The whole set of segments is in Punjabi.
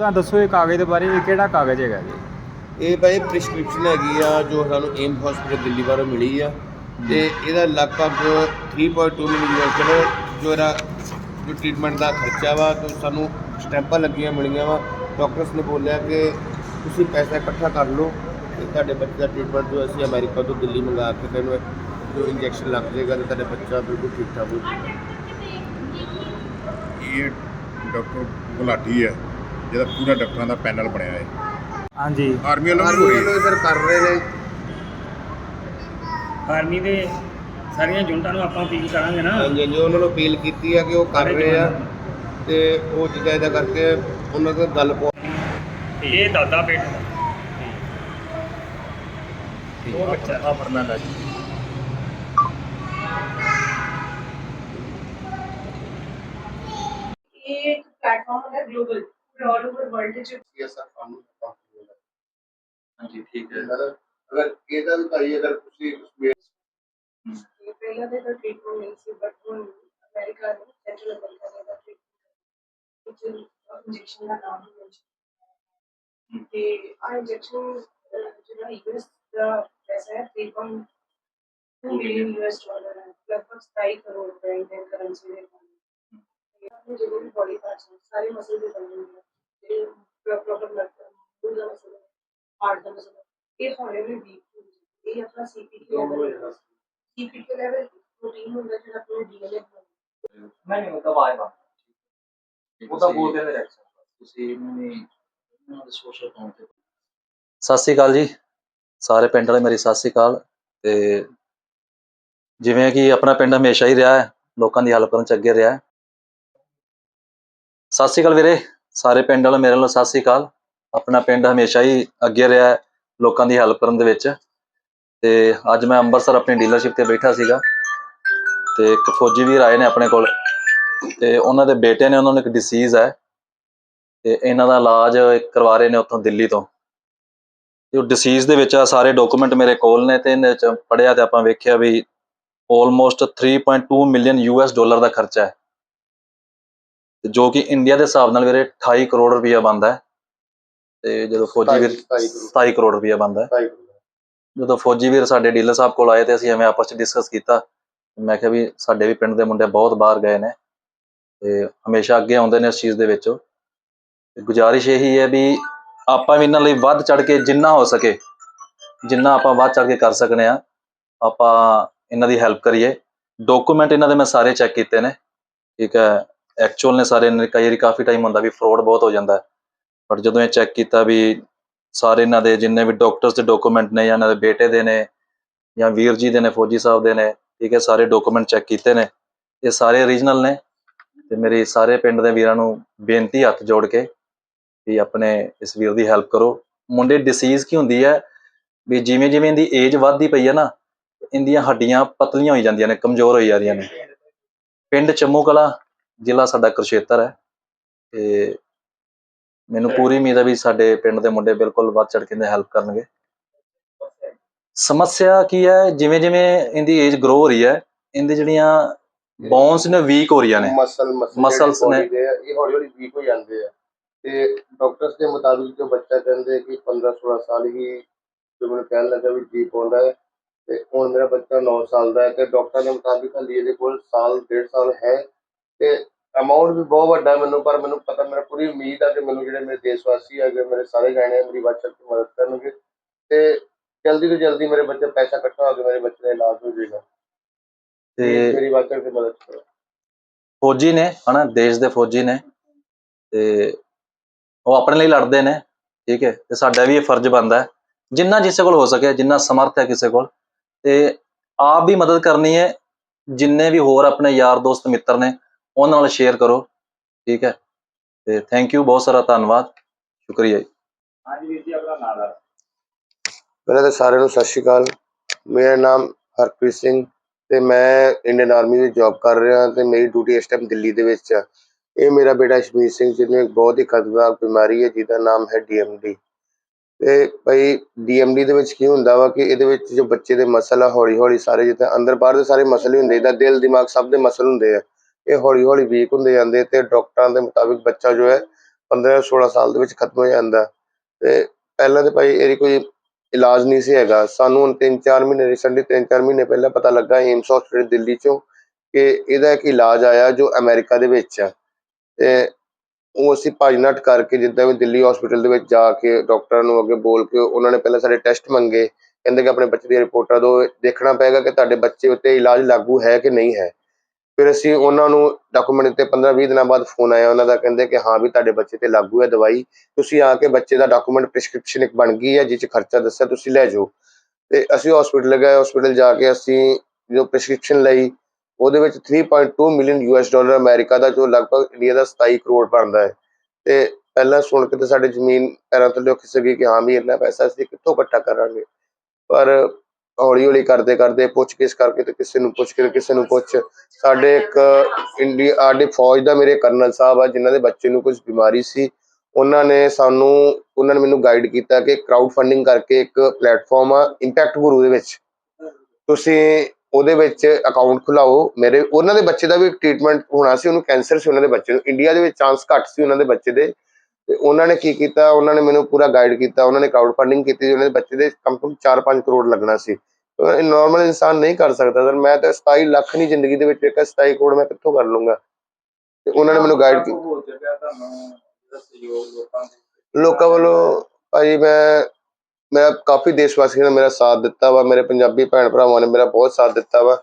ਤਾਂ ਦੱਸੋ ਇਹ ਕਾਗਜ਼ ਦੇ ਬਾਰੇ ਇਹ ਕਿਹੜਾ ਕਾਗਜ਼ ਹੈਗਾ ਜੀ? ਇਹ ਭਾਈ ਪ੍ਰਿਸਕ੍ਰਿਪਸ਼ਨ ਹੈਗੀ ਆ ਜੋ ਸਾਨੂੰ ਏਮ ਹਸਪੀਟਲ ਦਿੱਲੀ ਬਾਰੇ ਮਿਲੀ ਆ। ਤੇ ਇਹਦਾ ਲਗਭਗ 3.2 ਮਿਲੀਅਨ ਯੂਐਸ ਜੋ ਇਹਦਾ ਜੋ ਟ੍ਰੀਟਮੈਂਟ ਦਾ ਖਰਚਾ ਵਾ ਤੇ ਸਾਨੂੰ ਸਟੈਂਪਾਂ ਲੱਗੀਆਂ ਮਿਲੀਆਂ ਵਾ। ਡਾਕਟਰਸ ਨੇ ਬੋਲਿਆ ਕਿ ਤੁਸੀਂ ਪੈਸਾ ਇਕੱਠਾ ਕਰ ਲਓ ਤੇ ਤੁਹਾਡੇ ਬੱਚੇ ਦਾ ਟ੍ਰੀਟਮੈਂਟ ਜੋ ਅਸੀਂ ਅਮਰੀਕਾ ਤੋਂ ਦਿੱਲੀ ਮੰਗਾ ਕੇ ਤੈਨੂੰ ਜੋ ਇੰਜੈਕਸ਼ਨ ਲੱਗ ਜਾਏਗਾ ਤੇ ਤੁਹਾਡਾ ਬੱਚਾ ਬਿਲਕੁਲ ਠੀਕ ਠਾਕ ਹੋ ਜਾਏਗਾ। ਇਹ ਡਾਕਟਰ ਗੁਲਾਟੀ ਹੈ ਜਿਹਦਾ ਪੂਰਾ ਡਾਕਟਰਾਂ ਦਾ ਪੈਨਲ ਬਣਿਆ ਹੈ। ਹਾਂਜੀ। ਆਰਮੀ ਵੱਲੋਂ ਵੀ ਆਰਮੀ ਹੋ। ਰਹੀ ਵੱਲੋਂ ਸਰ ਕਰ ਰਹੇ ਨੇ। ਆਰਮੀ ਦੇ ਸਾਰੀਆਂ ਯੂਨਿਟਾਂ ਨੂੰ ਆਪਾਂ ਅਪੀਲ ਕਰਾਂਗੇ ਨਾ। ਹਾਂਜੀ ਹਾਂਜੀ ਉਹਨਾਂ ਨੂੰ ਅਪੀਲ ਕੀਤੀ ਆ ਕਿ ਉਹ ਕਰ ਰਹੇ ਆ। ਤੇ ਉਹ ਜਿੱਦਾਂ ਇਹਦਾ ਕਰਕੇ ਉਹਨਾਂ ਨਾਲ ਗੱਲ ਪਾ ਇਹ ਦਾਦਾ ਬੇਟ ਉਹ ਬੱਚਾ ਆ ਫਰਨਾਂਡਾ ਜੀ। ਇਹ ਪਲੇਟਫਾਰਮ ਹੈ ਗਲੋਬਲ ਆਲ ਓਵਰ ਵਰਲਡ ਵਿੱਚ ਸਰ ਕਾਨੂੰਨ ਹਾਂਜੀ ਠੀਕ ਹੈ ਅਗਰ ਇਹਦਾ ਵੀ ਭਾਈ ਅਗਰ ਤੁਸੀਂ ਉਸਮੇ ਇਹ ਪਹਿਲਾਂ ਦੇ ਤਾਂ ਟ੍ਰੀਟਮੈਂਟ ਨਹੀਂ ਸੀ ਬਟ ਹੁਣ ਅਮਰੀਕਾ ਨੇ ਸੈਂਟਰਲ ਅਮਰੀਕਾ ਨੇ ਦਾ ਟ੍ਰੀਟਮੈਂਟ ਇੰਜੈਕਸ਼ਨ ਦਾ ਨਾਮ ਹੈ mention ਤੇ ਆ ਇੰਜੈਕਸ਼ਨ ਜਿਹੜਾ ਯੂਐਸ ਦਾ ਪੈਸਾ ਹੈ 3.2 ਮਿਲੀਅਨ ਯੂਐਸ ਡਾਲਰ ਹੈ ਲਗਭਗ 27 ਕਰੋੜ ਰੁਪਏ ਇੰਡੀਅਨ ਕਰੰਸੀ ਦੇ ਨਾਲ ਇਹ ਆਪਣੇ ਜਿਹੜੇ ਵੀ ਬੋਡੀ ਪਾਰਟਸ ਸਾਰੇ ਮਸਲ ਦੇ ਬਣੇ ਹੋਏ ਨੇ ਜਿਹੜੇ ਲੱਗਦਾ ਹੈ ਦਾ ਹਾਰਟ ਦਾ ਮਸਲ ਇਹ ਹੌਲੀ ਹੌਲੀ ਵੀਕ ਹੋ ਜਾਂਦੇ ਇਹ ਆਪਣਾ CPT level CPT level protein ਹੁੰਦਾ ਜਿਹੜਾ ਆਪਣੇ ਡੀਐਨਏ ਬਣਾਉਂਦਾ ਨਹੀਂ ਨਹੀਂ ਉਹ ਤਾਂ ਬੋਲਦੇ ਨੇ ਰੈਕਸ਼ਨ ਤੁਸੀਂ ਇਹਨੂੰ ਸੋਸ਼ਲ ਅਕਾਊਂਟ ਤੇ ਸਤਿ ਸ੍ਰੀ ਅਕਾਲ ਜੀ। ਸਾਰੇ ਪਿੰਡ ਵਾਲੇ ਮੇਰੀ ਸਤਿ ਸ੍ਰੀ ਅਕਾਲ। ਤੇ ਜਿਵੇਂ ਕਿ ਆਪਣਾ ਪਿੰਡ ਹਮੇਸ਼ਾ ਹੀ ਰਿਹਾ ਹੈ, ਲੋਕਾਂ ਦੀ ਹੈਲਪ ਕਰਨ ਚ ਅੱਗੇ ਰਿਹਾ ਹੈ। ਸਤਿ ਸ੍ਰੀ ਅਕਾਲ ਵੀਰੇ। ਸਾਰੇ ਪਿੰਡ ਵਾਲੇ ਮੇਰੇ ਵੱਲੋਂ ਸਤਿ ਸ੍ਰੀ ਅਕਾਲ। ਆਪਣਾ ਪਿੰਡ ਹਮੇਸ਼ਾ ਹੀ ਅੱਗੇ ਰਿਹਾ ਲੋਕਾਂ ਦੀ ਹੈਲਪ ਕਰਨ ਦੇ ਵਿੱਚ। ਤੇ ਅੱਜ ਮੈਂ ਅੰਮ੍ਰਿਤਸਰ ਆਪਣੀ ਡੀਲਰਸ਼ਿਪ ਤੇ ਬੈਠਾ ਸੀਗਾ। ਤੇ ਇੱਕ ਫੌਜੀ ਵੀਰ ਆਏ ਨੇ ਆਪਣੇ ਕੋਲ। ਤੇ ਉਹਨਾਂ ਦੇ ਬੇਟੇ ਨੇ ਉਹਨਾਂ ਨੂੰ ਇੱਕ ਡਿਸੀਜ਼ ਹੈ। ਤੇ ਇਹਨਾਂ ਦਾ ਇਲਾਜ ਕਰਵਾ ਰਹੇ ਨੇ ਉੱਥੋਂ ਦਿੱਲੀ ਤੋਂ। ਤੇ ਉਹ ਡਿਸੀਜ਼ ਦੇ ਵਿੱਚ ਆ, ਸਾਰੇ ਡਾਕੂਮੈਂਟ ਮੇਰੇ ਕੋਲ ਨੇ ਤੇ ਇਹਦੇ ਚ ਪੜਿਆ ਤੇ ਆਪਾਂ ਵੇਖਿਆ ਵੀ ਆਲਮੋਸਟ 3.2 ਮਿਲੀਅਨ ਯੂਐਸ ਡਾਲਰ ਦਾ ਖਰਚਾ ਹੈ। ਜੋ ਕਿ ਇੰਡੀਆ ਦੇ ਹਿਸਾਬ ਨਾਲ ਵੀਰੇ 28 ਕਰੋੜ ਰੁਪਇਆ ਬਣਦਾ ਹੈ। ਤੇ ਜਦੋਂ ਫੌਜੀ ਵੀਰ 27 ਕਰੋੜ। ਰੁਪਇਆ ਬਣਦਾ ਹੈ। ਜਦੋਂ ਫੌਜੀ ਵੀਰ ਸਾਡੇ ਡੀਲਰ ਸਾਹਿਬ ਕੋਲ ਆਏ ਤੇ ਅਸੀਂ ਐਵੇਂ ਆਪਸ ਚ ਡਿਸਕਸ ਕੀਤਾ। ਮੈਂ ਕਿਹਾ ਵੀ ਸਾਡੇ ਵੀ ਪਿੰਡ ਦੇ ਮੁੰਡੇ ਬਹੁਤ ਬਾਹਰ ਗਏ ਨੇ ਤੇ ਹਮੇਸ਼ਾ ਅੱਗੇ ਆਉਂਦੇ ਨੇ ਇਸ ਚੀਜ਼ ਦੇ ਵਿੱਚ। ਗੁਜ਼ਾਰਿਸ਼ ਇਹੀ ਹੈ ਵੀ ਆਪਾਂ ਵੀ ਇਹਨਾਂ ਲਈ ਵੱਧ ਚੜ ਕੇ ਜਿੰਨਾ ਹੋ ਸਕੇ ਜਿੰਨਾ ਆਪਾਂ ਵੱਧ ਚੜ ਕੇ ਕਰ ਸਕਨੇ ਆ ਆਪਾਂ ਇਹਨਾਂ ਦੀ ਹੈਲਪ ਕਰੀਏ। ਡਾਕੂਮੈਂਟ ਇਹਨਾਂ ਦੇ ਮੈਂ ਸਾਰੇ ਚੈੱਕ ਕੀਤੇ ਨੇ। ਠੀਕ ਹੈ। ਐਕਚੁਅਲ ਨੇ ਸਾਰੇ ਨੇ, ਕਈ ਵਾਰੀ ਕਾਫੀ ਟਾਈਮ ਹੁੰਦਾ ਵੀ ਫਰਾਡ ਬਹੁਤ ਹੋ ਜਾਂਦਾ ਬਟ ਜਦੋਂ ਇਹ ਚੈੱਕ ਕੀਤਾ ਵੀ ਸਾਰੇ ਇਹਨਾਂ ਦੇ ਜਿੰਨੇ ਵੀ ਡਾਕਟਰਸ ਦੇ ਡਾਕੂਮੈਂਟ ਨੇ ਜਾਂ ਇਹਨਾਂ ਦੇ ਬੇਟੇ ਦੇ ਨੇ ਜਾਂ ਵੀਰ ਜੀ ਦੇ ਨੇ, ਫੌਜੀ ਸਾਹਿਬ ਦੇ ਨੇ, ਠੀਕ ਹੈ, ਸਾਰੇ ਡਾਕੂਮੈਂਟ ਚੈੱਕ ਕੀਤੇ ਨੇ, ਇਹ ਸਾਰੇ ਓਰੀਜਨਲ ਨੇ ਤੇ ਮੇਰੀ ਸਾਰੇ ਪਿੰਡ ਦੇ ਵੀਰਾਂ ਨੂੰ ਬੇਨਤੀ ਹੱਥ ਜੋੜ ਕੇ ਵੀ ਆਪਣੇ ਇਸ ਵੀਰ ਦੀ ਹੈਲਪ ਕਰੋ। ਮੁੰਡੇ ਡਿਸੀਜ਼ ਕੀ ਹੁੰਦੀ ਹੈ ਵੀ ਜਿਵੇਂ ਜਿਵੇਂ ਇਹਦੀ ਏਜ ਵੱਧਦੀ ਪਈ ਹੈ ਨਾ, ਇਹਦੀਆਂ ਹੱਡੀਆਂ ਪਤਲੀਆਂ ਹੋਈ ਜਾਂਦੀਆਂ ਨੇ, ਕਮਜ਼ੋਰ ਹੋਈ ਜਾਂਦੀਆਂ ਨੇ। ਪਿੰਡ ਚੰਮੂ ਕਲਾ ਜ਼ਿਲ੍ਹਾ ਸਾਡਾ ਕੁਰਸ਼ੇਤਰ ਹੈ ਤੇ ਮੈਨੂੰ ਪੂਰੀ ਉਮੀਦ ਹੈ ਵੀ ਸਾਡੇ ਪਿੰਡ ਦੇ ਮੁੰਡੇ ਬਿਲਕੁਲ ਵੱਧ ਚੜ ਕੇ ਹੈਲਪ ਕਰਨਗੇ। ਸਮੱਸਿਆ ਕੀ ਹੈ? ਜਿਵੇਂ ਜਿਵੇਂ ਇਹਦੀ ਏਜ ਗਰੋ ਹੋ ਰਹੀ ਹੈ ਇਹਦੀ ਜਿਹੜੀਆਂ ਬੋਨਸ ਨੇ ਵੀਕ ਹੋ ਰਹੀਆਂ ਨੇ। ਮਸਲ Muscles ਨੇ। ਇਹ ਹੌਲੀ ਹੌਲੀ ਵੀਕ ਹੋ ਜਾਂਦੇ ਆ। ਤੇ ਡਾਕਟਰਸ ਦੇ ਮੁਤਾਬਿਕ ਜੋ ਬੱਚਾ ਕਹਿੰਦੇ ਕਿ 15 16 ਸਾਲ ਹੀ ਜੋ ਮੈਨੂੰ ਕਹਿਣ ਲੱਗਾ ਵੀ ਜੀ ਪਾਉਂਦਾ ਹੈ ਤੇ ਹੁਣ ਮੇਰਾ ਬੱਚਾ 9 ਸਾਲ ਦਾ ਹੈ ਤੇ ਡਾਕਟਰ ਦੇ ਮੁਤਾਬਿਕ ਹਾਲੇ ਇਹਦੇ ਕੋਲ ਸਾਲ ਡੇਢ ਸਾਲ ਹੈ। ਤੇ ਅਮਾਉਂਟ ਵੀ ਬਹੁਤ ਵੱਡਾ ਮੈਨੂੰ ਪਰ ਮੈਨੂੰ ਪਤਾ ਮੇਰਾ ਪੂਰੀ ਉਮੀਦ ਹੈ ਕਿ ਮੈਨੂੰ ਜਿਹੜੇ ਮੇਰੇ ਦੇਸ਼ ਵਾਸੀ ਹੈਗੇ ਮੇਰੇ ਸਾਰੇ ਆ, ਮੇਰੀ WhatsApp ਤੇ ਮਦਦ ਕਰਨਗੇ ਤੇ ਜਲਦੀ ਤੋਂ ਜਲਦੀ ਮੇਰੇ ਬੱਚੇ ਪੈਸਾ ਇਕੱਠਾ ਹੋ ਕੇ ਮੇਰੇ ਬੱਚੇ ਦਾ ਇਲਾਜ ਹੋ ਜਾਏਗਾ। ਤੇ ਮੇਰੀ WhatsApp ਤੇ ਮਦਦ ਕਰੋ। ਫੌਜੀ ਨੇ ਹਨਾ ਦੇਸ਼ ਦੇ ਫੌਜੀ ਨੇ ਤੇ ਉਹ ਆਪਣੇ ਲਈ ਲੜਦੇ ਨੇ ਠੀਕ ਹੈ ਤੇ ਸਾਡਾ ਵੀ ਇਹ ਫਰਜ਼ ਬਣਦਾ ਹੈ। ਜਿੰਨਾ ਜਿਸੇ ਕੋਲ ਹੋ ਸਕੇ ਜਿੰਨਾ ਸਮਰਥ ਹੈ ਕਿਸੇ ਕੋਲ ਤੇ ਆਪ ਵੀ ਮਦਦ ਕਰਨੀ ਹੈ ਜਿੰਨੇ ਵੀ ਹੋਰ ਆਪਣੇ ਯਾਰ ਦੋਸਤ ਮਿੱਤਰ ਨੇ ਉਹਨਾਂ ਨਾਲ ਸ਼ੇਅਰ ਕਰੋ ਠੀਕ ਹੈ? ਤੇ ਥੈਂਕ ਯੂ ਬਹੁਤ ਸਾਰਾ ਧੰਨਵਾਦ ਸ਼ੁਕਰੀਆ ਜੀ। ਹਾਂਜੀ ਵੀਰ ਜੀ ਆਪਣਾ ਨਾਮ ਦੱਸ। ਪਹਿਲਾਂ ਤਾਂ ਸਾਰਿਆਂ ਨੂੰ ਸਤਿ ਸ਼੍ਰੀ ਅਕਾਲ। ਮੇਰਾ ਨਾਮ ਹਰਪ੍ਰੀਤ ਸਿੰਘ ਤੇ ਮੈਂ ਇੰਡੀਅਨ ਆਰਮੀ ਵਿੱਚ ਜੌਬ ਕਰ ਰਿਹਾ ਤੇ ਮੇਰੀ ਡਿਊਟੀ ਇਸ ਟਾਈਮ ਦਿੱਲੀ ਦੇ ਵਿੱਚ ਆ। ਇਹ ਮੇਰਾ ਬੇਟਾ ਸ਼ਮੀਰ ਸਿੰਘ ਜਿਹਨੂੰ ਇੱਕ ਬਹੁਤ ਹੀ ਖਤਰਨਾਕ ਬਿਮਾਰੀ ਹੈ ਜਿਹਦਾ ਨਾਮ ਹੈ ਡੀਐਮਡੀ ਤੇ ਭਾਈ ਡੀਐਮਡੀ ਦੇ ਵਿੱਚ ਕੀ ਹੁੰਦਾ ਵਾ ਕਿ ਇਹਦੇ ਵਿੱਚ ਜੋ ਬੱਚੇ ਦੇ ਮਸਲ ਆ ਹੌਲੀ ਹੌਲੀ ਸਾਰੇ ਜਿੱਦਾਂ ਅੰਦਰ ਬਾਹਰ ਦੇ ਸਾਰੇ ਮਸਲ ਹੀ ਹੁੰਦੇ ਜਿੱਦਾਂ ਦਿਲ ਦਿਮਾਗ ਸਭ ਦੇ ਮਸਲ ਹੁੰਦੇ ਆ। ਇਹ ਹੌਲੀ ਹੌਲੀ ਵੀਕ ਹੁੰਦੇ ਜਾਂਦੇ ਤੇ ਡਾਕਟਰਾਂ ਦੇ ਮੁਤਾਬਿਕ ਬੱਚਾ ਜੋ ਹੈ 15 16 ਸਾਲ ਦੇ ਵਿੱਚ ਖਤਮ ਹੋ ਜਾਂਦਾ ਤੇ ਪਹਿਲਾਂ ਤੇ ਭਾਈ ਇਹਦੀ ਕੋਈ ਇਲਾਜ ਨਹੀਂ ਸੀ ਹੈਗਾ। ਸਾਨੂੰ ਹੁਣ 3-4 ਮਹੀਨੇ ਰਿਸੈਂਟਲੀ 3-4 ਮਹੀਨੇ ਪਹਿਲਾਂ ਪਤਾ ਲੱਗਾ ਏਮਸ ਹਸਪੀਟਲ ਦਿੱਲੀ ਚੋਂ ਕਿ ਇਹਦਾ ਇੱਕ ਇਲਾਜ ਆਇਆ ਜੋ ਅਮਰੀਕਾ ਦੇ ਵਿੱਚ ਆ। ਤੇ ਉਹ ਅਸੀਂ ਭੱਜ ਨੱਠ ਕਰਕੇ ਜਿੱਦਾਂ ਵੀ ਦਿੱਲੀ ਹਸਪੀਟਲ ਦੇ ਵਿੱਚ ਜਾ ਕੇ ਡਾਕਟਰਾਂ ਨੂੰ ਅੱਗੇ ਬੋਲ ਕੇ ਉਹਨਾਂ ਨੇ ਪਹਿਲਾਂ ਸਾਡੇ ਟੈਸਟ ਮੰਗੇ। ਕਹਿੰਦੇ ਕਿ ਆਪਣੇ ਬੱਚੇ ਦੀਆਂ ਰਿਪੋਰਟਾਂ ਦਿਓ ਦੇਖਣਾ ਪਏਗਾ ਕਿ ਤੁਹਾਡੇ ਬੱਚੇ ਉੱਤੇ ਇਲਾਜ ਲਾਗੂ ਹੈ ਕਿ ਨਹੀਂ ਹੈ। ਫਿਰ ਅਸੀਂ ਉਹਨਾਂ ਨੂੰ ਡਾਕੂਮੈਂਟ ਤੇ 15-20 ਦਿਨਾਂ ਬਾਅਦ ਫੋਨ ਆਇਆ, ਉਹਨਾਂ ਦਾ ਕਹਿੰਦੇ ਕਿ ਹਾਂ ਵੀ ਤੁਹਾਡੇ ਬੱਚੇ ਤੇ ਲਾਗੂ ਹੈ ਦਵਾਈ, ਤੁਸੀਂ ਆ ਕੇ ਬੱਚੇ ਦਾ ਡਾਕੂਮੈਂਟ ਪ੍ਰਿਸਕ੍ਰਿਪਸ਼ਨ ਇੱਕ ਬਣ ਗਈ ਹੈ ਜਿਸ 'ਚ ਖਰਚਾ ਦੱਸਿਆ, ਤੁਸੀਂ ਲੈ ਜਾਓ। ਤੇ ਅਸੀਂ ਹਸਪੀਟਲ ਗਏ ਹਸਪੀਟਲ ਜਾ ਕੇ ਅਸੀਂ ਜੋ ਪ੍ਰਿਸਕ੍ਰਿਪਸ਼ਨ ਲਈ, ਉਹਦੇ ਵਿੱਚ 3.2 ਮਿਲੀਅਨ ਯੂਐਸ ਡਾਲਰ ਅਮਰੀਕਾ ਦਾ, ਜੋ ਲਗਭਗ ਇੰਡੀਆ ਦਾ 27 ਕਰੋੜ ਬਣਦਾ ਹੈ। ਤੇ ਪਹਿਲਾਂ ਸੁਣ ਕੇ ਤੇ ਸਾਡੇ ਜ਼ਮੀਨ, ਪੈਰਾਂ ਤੋਂ ਖਿਸਕ ਗਈ ਕਿ ਹਾਂ ਵੀ ਇੰਨਾ ਪੈਸਾ ਅਸੀਂ ਕਿੱਥੋਂ ਇਕੱਠਾ ਕਰਾਂਗੇ। ਪਰ ਹੌਲੀ ਹੌਲੀ ਕਰਦੇ ਕਰਦੇ ਪੁੱਛ ਗਿੱਛ ਕਰਕੇ ਤੇ ਕਿਸੇ ਨੂੰ ਪੁੱਛ ਕੇ ਕਿਸੇ ਨੂੰ ਪੁੱਛ। ਸਾਡੇ ਇੱਕ ਇੰਡੀਆ ਆਡੀ ਫੌਜ ਦਾ ਮੇਰੇ ਕਰਨਲ ਸਾਹਿਬ ਆ, ਜਿਨ੍ਹਾਂ ਦੇ ਬੱਚੇ ਨੂੰ ਕੁਝ ਬਿਮਾਰੀ ਸੀ, ਉਹਨਾਂ ਨੇ ਸਾਨੂੰ, ਉਹਨਾਂ ਨੇ ਮੈਨੂੰ ਗਾਈਡ ਕੀਤਾ ਕਿ ਕਰਾਊਡ ਫੰਡਿੰਗ ਕਰਕੇ ਇੱਕ ਪਲੇਟਫਾਰਮ ਆ ਇੰਪੈਕਟ ਗੁਰੂ ਦੇ ਵਿੱਚ। ਤੁਸੀਂ ਉਹਦੇ ਵਿੱਚ ਅਕਾਊਂਟ ਖੁਲਾਓ। ਮੇਰੇ, ਉਹਨਾਂ ਦੇ ਬੱਚੇ ਦਾ ਵੀ ਟ੍ਰੀਟਮੈਂਟ ਹੋਣਾ ਸੀ, ਉਹਨੂੰ ਕੈਂਸਰ ਸੀ ਉਹਨਾਂ ਦੇ ਬੱਚੇ ਨੂੰ। ਇੰਡੀਆ ਦੇ ਵਿੱਚ ਚਾਂਸ ਘੱਟ ਸੀ ਉਹਨਾਂ ਦੇ ਬੱਚੇ ਦੇ। ਤੇ ਉਹਨਾਂ ਨੇ ਕੀ ਕੀਤਾ? ਉਹਨਾਂ ਨੇ ਮੈਨੂੰ ਪੂਰਾ ਗਾਈਡ ਕੀਤਾ। ਉਹਨਾਂ ਨੇ ਕਰਾਊਡ ਫੰਡਿੰਗ ਕੀਤੀ ਉਹਨਾਂ ਦੇ ਬੱਚੇ ਦੇ ਕਮ ਤੋਂ ਕਮ 4-5 ਕਰੋੜ ਲੱਗਣਾ ਸੀ। ਨਾਰਮਲ ਇਨਸਾਨ ਨਹੀਂ ਕਰ ਸਕਦਾ ਸਰ ਮੈਂ ਤਾਂ 27 ਲੱਖ ਨਹੀਂ ਜ਼ਿੰਦਗੀ ਦੇ ਵਿੱਚ ਇੱਕ 27 ਕਰੋੜ ਮੈਂ ਕਿੱਥੋਂ ਕਰ ਲੂੰਗਾ ਤੇ ਉਹਨਾਂ ਨੇ ਮੈਨੂੰ ਗਾਈਡ ਕੀਤਾ ਲੋਕਾਂ ਵੱਲੋਂ ਭਾਜੀ ਮੈਂ ਮੈਂ ਕਾਫੀ ਦੇਸ਼ ਵਾਸੀਆਂ ਨੇ ਮੇਰਾ ਸਾਥ ਦਿੱਤਾ ਵਾ ਮੇਰੇ ਪੰਜਾਬੀ ਭੈਣ ਭਰਾਵਾਂ ਨੇ ਮੇਰਾ ਬਹੁਤ ਸਾਥ ਦਿੱਤਾ ਵਾ।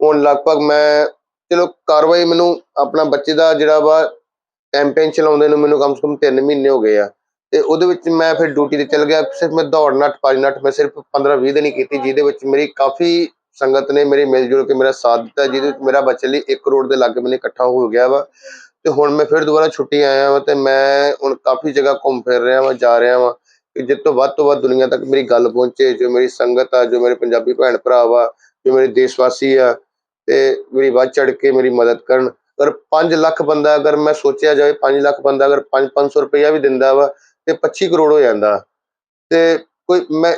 ਹੁਣ ਲਗਭਗ ਮੈਂ ਚਲੋ ਕਾਰਵਾਈ ਮੈਨੂੰ ਆਪਣਾ ਬੱਚੇ ਦਾ ਜਿਹੜਾ ਵਾ ਕੈਂਪੇਨ ਚਲਾਉਂਦੇ ਨੂੰ ਮੈਨੂੰ ਕਮ ਸੇ ਕਮ 3 ਮਹੀਨੇ ਹੋ ਗਏ ਆ। ਤੇ ਉਹਦੇ ਵਿੱਚ ਮੈਂ ਫਿਰ ਡਿਊਟੀ ਤੇ ਚਲ ਗਿਆ। ਸਿਰਫ ਮੈਂ ਦੌੜ ਨੱਠ, ਭੱਜ ਨੱਠ ਮੈਂ ਸਿਰਫ 15 20 ਦਿਨ ਹੀ ਕੀਤੀ, ਜਿਹਦੇ ਵਿੱਚ ਮੇਰੀ ਕਾਫੀ ਸੰਗਤ ਨੇ ਮੇਰੇ ਮਿਲ ਜੁਲ ਕੇ ਮੇਰਾ ਸਾਥ ਦਿੱਤਾ, ਜਿਹਦੇ ਵਿੱਚ ਮੇਰਾ ਬੱਚੇ ਲਈ 1 ਕਰੋੜ ਦੇ ਲਾਗੇ ਮੈਨੂੰ ਇਕੱਠਾ ਹੋ ਗਿਆ ਵਾ। ਤੇ ਹੁਣ ਮੈਂ ਫਿਰ ਦੁਬਾਰਾ ਛੁੱਟੀ ਆਇਆ ਵਾਂ ਤੇ ਮੈਂ ਹੁਣ ਕਾਫੀ ਜਗ੍ਹਾ ਘੁੰਮ ਫਿਰ ਰਿਹਾ ਵਾਂ, ਜਾ ਰਿਹਾ ਵਾਂ ਕਿ ਜਿੱਤ ਤੋਂ ਵੱਧ ਤੋਂ ਵੱਧ ਦੁਨੀਆ ਤੱਕ ਮੇਰੀ ਗੱਲ ਪਹੁੰਚੇ, ਜੋ ਮੇਰੀ ਸੰਗਤ ਆ, ਜੋ ਮੇਰੇ ਪੰਜਾਬੀ ਭੈਣ ਭਰਾ ਵਾ, ਜੋ ਮੇਰੇ ਦੇਸ਼ ਵਾਸੀ ਆ, ਤੇ ਮੇਰੀ ਵੱਧ ਚੜ ਕੇ ਮੇਰੀ ਮਦਦ ਕਰਨ। ਅਗਰ 5 ਲੱਖ ਬੰਦਾ ਅਗਰ ਮੈਂ ਸੋਚਿਆ ਜਾਵੇ 5 ਲੱਖ ਬੰਦਾ ਅਗਰ 5 500 ਰੁਪਇਆ ਵੀ ਦਿੰਦਾ ਵਾ ਤੇ 25 ਕਰੋੜ ਹੋ ਜਾਂਦਾ। ਤੇ ਕੋਈ ਮੈਂ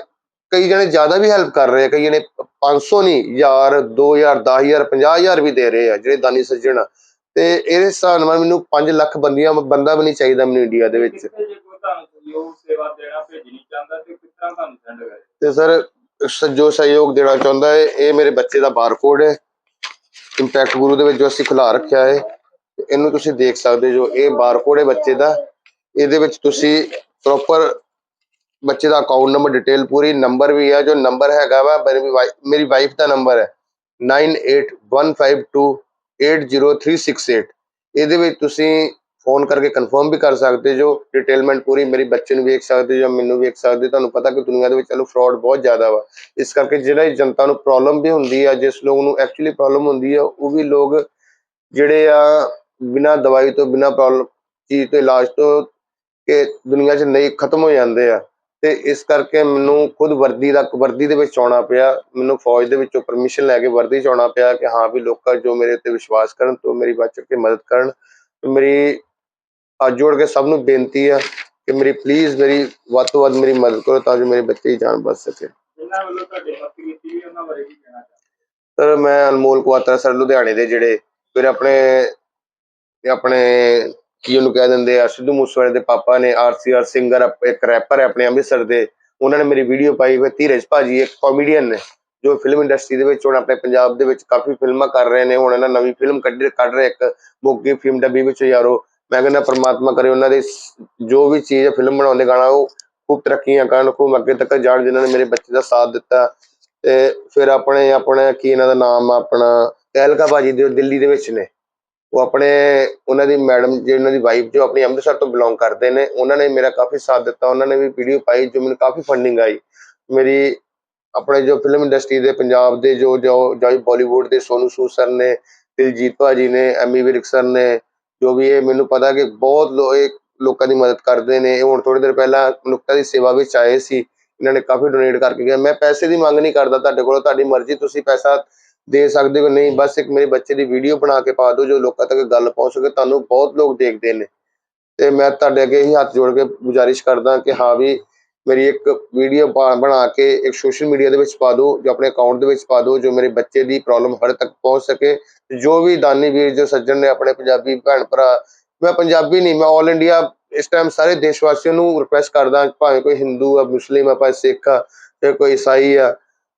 ਕਈ ਜਣੇ ਜ਼ਿਆਦਾ ਵੀ ਹੈਲਪ ਕਰ ਰਹੇ ਆ ਕਈ ਜਣੇ 500 ਨਹੀਂ ਹਜ਼ਾਰ 2000 10000 50000 ਵੀ ਦੇ ਰਹੇ ਆ ਜਿਹੜੇ ਦਾਨੀ ਸੱਜਣ ਤੇ ਇਹਦੇ ਹਿਸਾਬ ਨਾਲ ਮੈਨੂੰ 5 ਲੱਖ ਬੰਦੀਆਂ ਬੰਦਾ ਵੀ ਨਹੀਂ ਚਾਹੀਦਾ ਮੈਨੂੰ ਇੰਡੀਆ ਦੇ ਵਿੱਚ। ਤੇ ਸਰ ਜੋ ਸਹਿਯੋਗ ਦੇਣਾ ਚਾਹੁੰਦਾ ਹੈ ਇਹ ਮੇਰੇ ਬੱਚੇ ਦਾ ਬਾਰਕੋਡ ਹੈ ਇੰਪੈਕਟ ਗੁਰੂ ਦੇ ਵਿੱਚ ਜੋ ਅਸੀਂ ਖੁਲਾ ਰੱਖਿਆ ਹੈ ਇਹਨੂੰ ਤੁਸੀਂ ਦੇਖ ਸਕਦੇ ਜੋ ਇਹ ਬਾਰਕੋਡ ਹੈ ਬੱਚੇ ਦਾ। ਇਹਦੇ ਵਿੱਚ ਤੁਸੀਂ ਪ੍ਰੋਪਰ ਬੱਚੇ ਦਾ ਅਕਾਊਂਟ ਨੰਬਰ ਡਿਟੇਲ ਪੂਰੀ ਨੰਬਰ ਵੀ ਹੈ, ਜੋ ਨੰਬਰ ਹੈਗਾ ਵਾ, ਮੇਰੀ ਵਾਈ- ਮੇਰੀ ਵਾਈਫ ਦਾ ਨੰਬਰ ਹੈ 9815280368 ਇਹਦੇ ਵਿੱਚ ਤੁਸੀਂ ਫੋਨ ਕਰਕੇ ਕਨਫਰਮ ਵੀ ਕਰ ਸਕਦੇ ਜੋ ਡਿਟੇਲਮੈਂਟ ਪੂਰੀ ਮੇਰੀ ਬੱਚੇ ਨੂੰ ਵੇਖ ਸਕਦੇ ਜੋ ਮੈਨੂੰ ਵੇਖ ਸਕਦੇ। ਤੁਹਾਨੂੰ ਪਤਾ ਕਿ ਦੁਨੀਆ ਦੇ ਵਿੱਚ ਚਲੋ ਫਰਾਡ ਬਹੁਤ ਜ਼ਿਆਦਾ ਵਾ। ਇਸ ਕਰਕੇ ਜਿਹੜਾ ਇਹ ਜਨਤਾ ਨੂੰ ਪ੍ਰੋਬਲਮ ਵੀ ਹੁੰਦੀ ਆ, ਜਿਸ ਲੋਕ ਨੂੰ ਐਕਚੁਅਲੀ ਪ੍ਰੋਬਲਮ ਹੁੰਦੀ ਆ, ਉਹ ਵੀ ਲੋਕ ਜਿਹੜੇ ਆ, ਬਿਨਾਂ ਦਵਾਈ ਤੋਂ, ਬਿਨਾਂ ਪ੍ਰੋਬਲਮ ਚੀਜ਼ ਤੋਂ, ਇਲਾਜ ਤੋਂ ਕਿ ਦੁਨੀਆ 'ਚ ਨਹੀਂ ਖਤਮ ਹੋ ਜਾਂਦੇ ਆ। ਤੇ ਇਸ ਕਰਕੇ ਮੈਨੂੰ ਖੁਦ ਵਰਦੀ ਦਾ ਵਰਦੀ ਦੇ ਵਿੱਚ ਆਉਣਾ ਪਿਆ। ਮੈਨੂੰ ਫੌਜ ਦੇ ਵਿੱਚੋਂ ਪਰਮਿਸ਼ਨ ਲੈ ਕੇ ਵਰਦੀ 'ਚ ਆਉਣਾ ਪਿਆ ਕਿ ਹਾਂ ਵੀ ਲੋਕਾਂ ਜੋ ਮੇਰੇ ਉੱਤੇ ਵਿਸ਼ਵਾਸ ਕਰਨ ਤੋਂ ਮੇਰੀ ਬੱਚ ਕੇ ਮਦਦ ਕਰਨ ਮੇਰੀ ਹੱਥ ਜੋੜ ਕੇ ਸਭ ਨੂੰ ਬੇਨਤੀ ਆ ਕਿ ਮੇਰੀ ਪਲੀਜ਼ ਮੇਰੀ ਵੱਧ ਤੋਂ ਵੱਧ ਮੇਰੀ ਮਦਦ ਕਰੋ ਤਾਂ ਜੋ ਮੇਰੇ ਬੱਚੇ ਦੀ ਜਾਨ ਬਚ ਸਕੇ। ਇਹਨਾਂ ਵੱਲੋਂ ਤੁਹਾਡੇ ਮਦਦ ਕੀਤੀ ਵੀ ਉਹਨਾਂ ਬਾਰੇ ਕੀ ਕਹਿਣਾ ਚਾਹੁੰਦੇ ਸਰ ਮੈਂ ਅਨਮੋਲ ਕੁਆਤਰਾ ਸਰ ਲੁਧਿਆਣੇ ਦੇ ਜਿਹੜੇ ਫਿਰ ਆਪਣੇ ਆਪਣੇ ਕੀ ਉਹਨੂੰ ਕਹਿ ਦਿੰਦੇ ਆ, ਸਿੱਧੂ ਮੂਸੇਵਾਲੇ ਦੇ ਪਾਪਾ ਨੇ ਆਰਸੀਆਰ ਸਿੰਗਰ ਇੱਕ ਰੈਪਰ ਹੈ ਆਪਣੇ ਅੰਮ੍ਰਿਤਸਰ ਦੇ, ਉਹਨਾਂ ਨੇ ਮੇਰੀ ਵੀਡੀਓ ਪਾਈ ਹੋਈ ਧੀਰਜ ਭਾਜੀ, ਇੱਕ ਕਾਮੇਡੀਅਨ ਨੇ, ਜੋ ਫਿਲਮ ਇੰਡਸਟਰੀ ਦੇ ਵਿੱਚ ਹੁਣ ਆਪਣੇ ਪੰਜਾਬ ਦੇ ਵਿੱਚ ਕਾਫੀ ਫਿਲਮਾਂ ਕਰ ਰਹੇ ਨੇ, ਹੁਣ ਇਹਨਾਂ ਨਵੀਂ ਫਿਲਮ ਕੱਢ ਕੱਢ ਰਹੇ, ਇੱਕ ਮੋਗੀ ਫਿਲਮ ਡੱਬੀ ਵਿੱਚ ਯਾਰੋ, ਮੈਂ ਕਹਿੰਦਾ ਪਰਮਾਤਮਾ ਕਰੇ ਉਹਨਾਂ ਦੀ, ਜੋ ਵੀ ਚੀਜ਼ ਫਿਲਮ ਬਣਾਉਂਦੇ ਗਾਣਾ, ਉਹ ਖੂਬ ਤਰੱਕੀਆਂ ਕਰਨ, ਖੂਬ ਅੱਗੇ ਤੱਕ ਜਾਣ, ਜਿਨ੍ਹਾਂ ਨੇ ਮੇਰੇ ਬੱਚੇ ਦਾ ਸਾਥ ਦਿੱਤਾ, ਤੇ ਫਿਰ ਆਪਣੇ ਆਪਣੇ ਕੀ ਇਹਨਾਂ ਦਾ ਨਾਮ ਆ, ਆਪਣਾ ਤਹਿਲਕਾ ਭਾਜੀ ਦੇ ਦਿੱਲੀ ਦੇ ਵਿੱਚ ਨੇ। ਉਹ ਆਪਣੇ, ਉਹਨਾਂ ਦੀ ਮੈਡਮ ਜੀ, ਉਹਨਾਂ ਦੀ ਵਾਈਫ ਜੋ ਆਪਣੀ ਅੰਮ੍ਰਿਤਸਰ ਤੋਂ ਬਿਲੋਂਗ ਕਰਦੇ ਨੇ, ਉਹਨਾਂ ਨੇ ਮੇਰਾ ਕਾਫੀ ਸਾਥ ਦਿੱਤਾ, ਉਹਨਾਂ ਨੇ ਵੀ ਵੀਡੀਓ ਪਾਈ, ਜੋ ਮੈਨੂੰ ਕਾਫੀ ਫੰਡਿੰਗ ਆਈ। ਮੇਰੀ ਆਪਣੇ ਜੋ ਫਿਲਮ ਇੰਡਸਟਰੀ ਦੇ, ਪੰਜਾਬ ਦੇ ਜੋ ਜੋ ਜੋ ਬਾਲੀਵੁੱਡ ਦੇ ਸੋਨੂ ਸੂਦ ਸਰ ਨੇ, ਦਿਲਜੀਤ ਭਾਜੀ ਨੇ ਐਮੀ ਵਿਰਕ ਸਰ ਨੇ, ਜੋ ਵੀ ਇਹ ਮੈਨੂੰ ਪਤਾ ਕਿ ਬਹੁਤ ਲੋ, ਇਹ ਲੋਕਾਂ ਦੀ ਮਦਦ ਕਰਦੇ ਨੇ। ਹੁਣ ਥੋੜੀ ਦੇਰ ਪਹਿਲਾਂ ਮਨੁੱਖਤਾ ਦੀ ਸੇਵਾ ਵਿੱਚ ਆਏ ਸੀ। ਇਹਨਾਂ ਨੇ ਕਾਫੀ ਡੋਨੇਟ ਕਰਕੇ ਗਏ। ਮੈਂ ਪੈਸੇ ਦੀ ਮੰਗ ਨਹੀਂ ਕਰਦਾ ਤੁਹਾਡੇ ਕੋਲੋਂ, ਤੁਹਾਡੀ ਮਰਜ਼ੀ, ਤੁਸੀਂ ਪੈਸਾ ਦੇ ਸਕਦੇ ਹੋ, ਨਹੀਂ, ਬਸ ਇੱਕ ਮੇਰੇ ਬੱਚੇ ਦੀ ਵੀਡੀਓ ਬਣਾ ਕੇ ਪਾ ਦਿਓ, ਜੋ ਲੋਕਾਂ ਤੱਕ ਗੱਲ ਪਹੁੰਚ ਸਕੇ ਤੁਹਾਨੂੰ ਬਹੁਤ ਲੋਕ ਦੇਖਦੇ ਨੇ। ਤੇ ਮੈਂ ਤੁਹਾਡੇ ਅੱਗੇ ਹੀ ਹੱਥ ਜੋੜ ਕੇ ਗੁਜ਼ਾਰਿਸ਼ ਕਰਦਾ ਕਿ ਹਾਂ ਵੀ ਮੇਰੀ ਇੱਕ ਵੀਡੀਓ ਬਣਾ ਕੇ ਇੱਕ ਸੋਸ਼ਲ ਮੀਡੀਆ ਦੇ ਵਿੱਚ ਪਾ ਦਿਓ, ਜੋ ਆਪਣੇ ਅਕਾਊਂਟ ਦੇ ਵਿੱਚ ਪਾ ਦਿਓ, ਜੋ ਮੇਰੇ ਬੱਚੇ ਦੀ ਪ੍ਰੋਬਲਮ ਹਰ ਤੱਕ ਪਹੁੰਚ ਸਕੇ। ਜੋ ਵੀ ਦਾਨੀ ਵੀਰ, ਜੋ ਸੱਜਣ ਨੇ ਆਪਣੇ ਪੰਜਾਬੀ ਭੈਣ ਭਰਾ, ਮੈਂ ਪੰਜਾਬੀ ਨਹੀਂ, ਮੈਂ 올 ਇੰਡੀਆ ਇਸ ਟਾਈਮ ਸਾਰੇ ਦੇਸ਼ ਵਾਸੀਆਂ ਨੂੰ ਰਿਕੁਐਸਟ ਕਰਦਾ, ਭਾਵੇਂ ਕੋਈ ਹਿੰਦੂ ਆ ਮੁਸਲਿਮ ਆ, ਭਾਵੇਂ ਸਿੱਖ ਆ ਕੋਈ ਈਸਾਈ ਆ